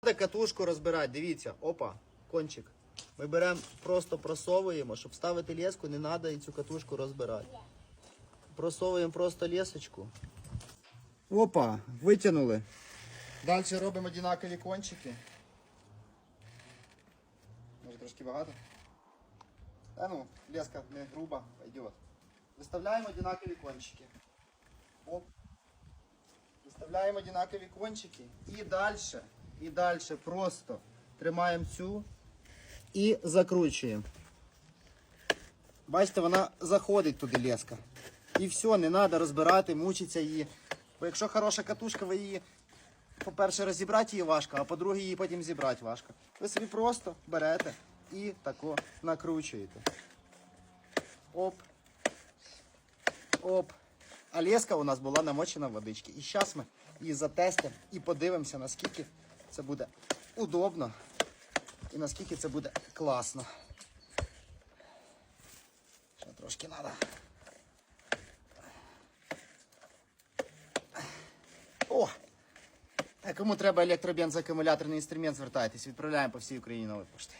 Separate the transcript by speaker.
Speaker 1: Треба катушку розбирати, дивіться, опа, кончик. Ми беремо, просто просовуємо, щоб ставити леску, не треба цю катушку розбирати. Просовуємо просто лесочку. Опа, витягнули. Далі робимо однакові кончики. Може трошки багато? Та ну, леска не груба, пойдет. Виставляємо однакові кончики. Оп. Виставляємо однакові кончики. І далі, і далі просто тримаємо цю і закручуємо. Бачите, вона заходить туди леска. І все, не треба розбирати, мучитися її. Бо якщо хороша катушка, ви її, по-перше, розібрати її важко, а по-друге, її потім зібрати важко. Ви собі просто берете і тако накручуєте. Оп. Оп. А леска у нас була намочена в водички. І зараз ми її затестимо і подивимося, наскільки це буде удобно і наскільки це буде класно. Ще трошки треба. О! Кому треба електробензоакумуляторний інструмент, звертайтесь, відправляємо по всій Україні нової пошти.